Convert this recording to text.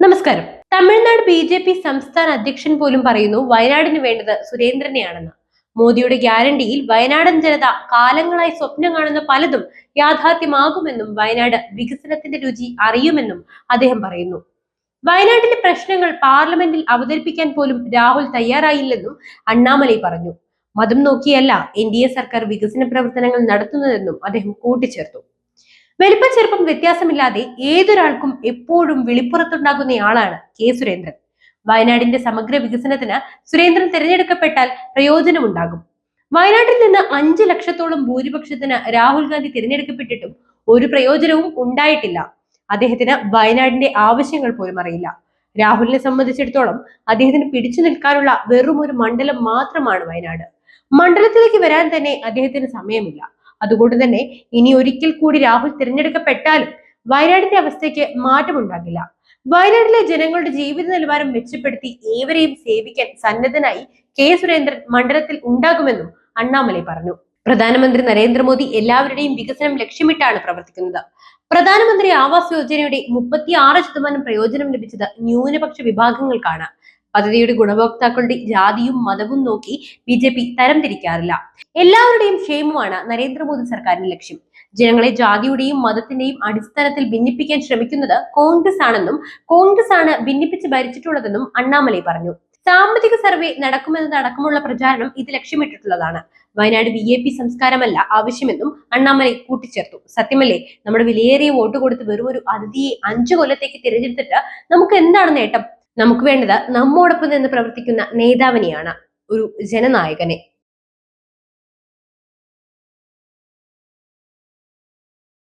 നമസ്കാരം. Tamil Nadu B J P സംസ്ഥാന അധ്യക്ഷൻ പോലും പറയുന്നു വയനാടിന് വേണ്ടത് സുരേന്ദ്രനെയാണെന്ന്. മോദിയുടെ ഗ്യാരണ്ടിയിൽ വയനാടൻ ജനത കാലങ്ങളായി സ്വപ്നം കാണുന്ന പലതും യാഥാർത്ഥ്യമാകുമെന്നും വയനാട് വികസനത്തിന്റെ രുചി അറിയുമെന്നും അദ്ദേഹം പറയുന്നു. വയനാട്ടിലെ പ്രശ്നങ്ങൾ പാർലമെന്റിൽ അവതരിപ്പിക്കാൻ പോലും രാഹുൽ തയ്യാറായില്ലെന്നും അണ്ണാമലൈ പറഞ്ഞു. മതം നോക്കിയല്ല എൻ ഡി എ സർക്കാർ വികസന പ്രവർത്തനങ്ങൾ നടത്തുന്നതെന്നും അദ്ദേഹം കൂട്ടിച്ചേർത്തു. വലിപ്പം ചെറുപ്പം വ്യത്യാസമില്ലാതെ ഏതൊരാൾക്കും എപ്പോഴും വിളിപ്പുറത്തുണ്ടാകുന്നയാളാണ് കെ സുരേന്ദ്രൻ. വയനാടിന്റെ സമഗ്ര വികസനത്തിന് സുരേന്ദ്രൻ തിരഞ്ഞെടുക്കപ്പെട്ടാൽ പ്രയോജനമുണ്ടാകും. വയനാട്ടിൽ നിന്ന് അഞ്ച് ലക്ഷത്തോളം ഭൂരിപക്ഷത്തിന് രാഹുൽ ഗാന്ധി തിരഞ്ഞെടുക്കപ്പെട്ടിട്ടും ഒരു പ്രയോജനവും ഉണ്ടായിട്ടില്ല. അദ്ദേഹത്തിന് വയനാടിന്റെ ആവശ്യങ്ങൾ പോലും അറിയില്ല. രാഹുലിനെ സംബന്ധിച്ചിടത്തോളം അദ്ദേഹത്തിന് പിടിച്ചു നിൽക്കാനുള്ള വെറും ഒരു മണ്ഡലം മാത്രമാണ് വയനാട്. മണ്ഡലത്തിലേക്ക് വരാൻ തന്നെ അദ്ദേഹത്തിന് സമയമില്ല. അതുകൊണ്ട് തന്നെ ഇനി ഒരിക്കൽ കൂടി രാഹുൽ തിരഞ്ഞെടുക്കപ്പെട്ടാലും വയനാടിന്റെ അവസ്ഥയ്ക്ക് മാറ്റമുണ്ടാകില്ല. വയനാട്ടിലെ ജനങ്ങളുടെ ജീവിത നിലവാരം മെച്ചപ്പെടുത്തി ഏവരെയും സേവിക്കാൻ സന്നദ്ധനായി കെ സുരേന്ദ്രൻ മണ്ഡലത്തിൽ ഉണ്ടാകുമെന്നും അണ്ണാമലൈ പറഞ്ഞു. പ്രധാനമന്ത്രി നരേന്ദ്രമോദി എല്ലാവരുടെയും വികസനം ലക്ഷ്യമിട്ടാണ് പ്രവർത്തിക്കുന്നത്. പ്രധാനമന്ത്രി ആവാസ് യോജനയുടെ മുപ്പത്തി ആറ് ശതമാനം പ്രയോജനം ലഭിച്ചത് ന്യൂനപക്ഷ വിഭാഗങ്ങൾക്കാണ്. പദ്ധതിയുടെ ഗുണഭോക്താക്കളുടെ ജാതിയും മതവും നോക്കി ബി ജെ പി തരംതിരിക്കാറില്ല. എല്ലാവരുടെയും ക്ഷേമമാണ് നരേന്ദ്രമോദി സർക്കാരിന്റെ ലക്ഷ്യം. ജനങ്ങളെ ജാതിയുടെയും മതത്തിന്റെയും അടിസ്ഥാനത്തിൽ ഭിന്നിപ്പിക്കാൻ ശ്രമിക്കുന്നത് കോൺഗ്രസ് ആണെന്നും കോൺഗ്രസ് ആണ് ഭിന്നിപ്പിച്ച് ഭരിച്ചിട്ടുള്ളതെന്നും അണ്ണാമലൈ പറഞ്ഞു. സാമ്പത്തിക സർവേ നടക്കുമെന്നതടക്കമുള്ള പ്രചാരണം ഇത് ലക്ഷ്യമിട്ടിട്ടുള്ളതാണ്. വയനാട് ബി എ പി സംസ്കാരമല്ല ആവശ്യമെന്നും അണ്ണാമലൈ കൂട്ടിച്ചേർത്തു. സത്യമല്ലേ നമ്മുടെ വിലയേറിയ വോട്ട് കൊടുത്ത് വെറും ഒരു അതിഥിയെ അഞ്ചു കൊല്ലത്തേക്ക് തിരഞ്ഞെടുത്തിട്ട് നമുക്ക് എന്താണ് നേട്ടം? നമുക്ക് വേണ്ടത് നമ്മോടൊപ്പം നിന്ന് പ്രവർത്തിക്കുന്ന നേതാവിനെയാണ് ഒരു ജനനായകനെ.